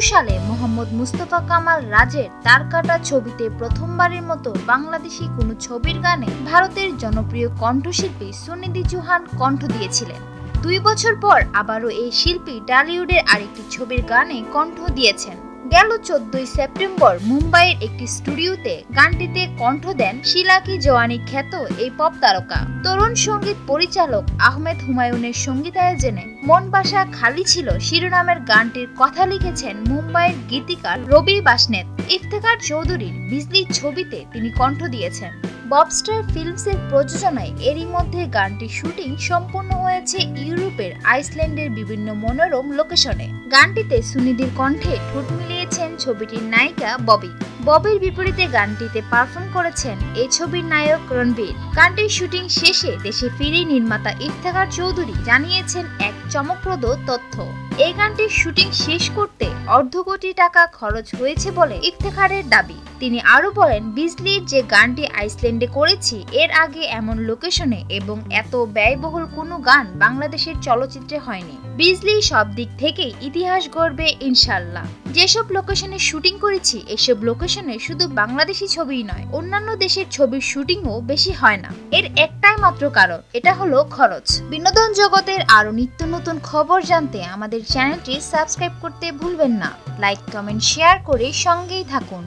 সালে মোহাম্মদ মুস্তফা কামাল রাজের তারকাটা ছবিতে প্রথমবারের মতো বাংলাদেশি কোনো ছবির গানে ভারতের জনপ্রিয় কণ্ঠশিল্পী সুনিধি চৌহান কণ্ঠ দিয়েছিলেন। দুই বছর পর আবারও এই শিল্পী টালিউডের আরেকটি ছবির গানে কণ্ঠ দিয়েছেন। গেল চোদ্দই সেপ্টেম্বর। মুম্বাইয়ের একটি স্টুডিওতে গানটিতে কণ্ঠ দেন শিলাকি জওয়ানি খ্যাত এই পপ তারকা। তরুণ সংগীত পরিচালক আহমেদ হুমায়ুনের সঙ্গীতায়োজনে মন বাসা খালি ছিল শিরোনামের গানটির কথা লিখেছেন মুম্বাইয়ের গীতিকার রবি বাসনেত। ইফতেখার চৌধুরীর বিজলি ছবিতে তিনি কণ্ঠ দিয়েছেন। ববস্টার ফিল্মসের প্রযোজনায় এরই মধ্যে গানটির শুটিং সম্পূর্ণ হয়েছে ইউরোপের আইসল্যান্ডের বিভিন্ন মনোরম লোকেশনে। গানটিতে সুনিধির কণ্ঠে ঠোঁট মিলিয়েছেন ছবিটির নায়িকা ববি। ববির বিপরীতে গানটিতে পারফর্ম করেছেন এই ছবির নায়ক রণবীর। গানটির শুটিং শেষে দেশে ফিরে নির্মাতা ইফতেখার চৌধুরী জানিয়েছেন এক চমকপ্রদ তথ্য। এই গানটির শুটিং শেষ করতে অর্ধ কোটি টাকা খরচ হয়েছে বলে ইফতেখারের দাবি। তিনি আরও বলেন, বিজলির যে গানটি আইসল্যান্ডে করেছি, এর আগে এমন লোকেশনে এবং এত ব্যয়বহুল কোনো গান বাংলাদেশের চলচ্চিত্রে হয়নি। বিজলি সব দিক থেকেই ইতিহাস গড়বে ইনশাল্লাহ যেসব লোকেশনে শুটিং করেছি, এসব লোকেশনে শুধু বাংলাদেশি ছবিই নয়, অন্যান্য দেশের ছবির শুটিংও বেশি হয় না। এর একটাই মাত্র কারণ, এটা হলো খরচ। বিনোদন জগতের আরও নিত্য নতুন খবর জানতে আমাদের চ্যানেলটি সাবস্ক্রাইব করতে ভুলবেন না। লাইক কমেন্ট শেয়ার করে সঙ্গেই থাকুন।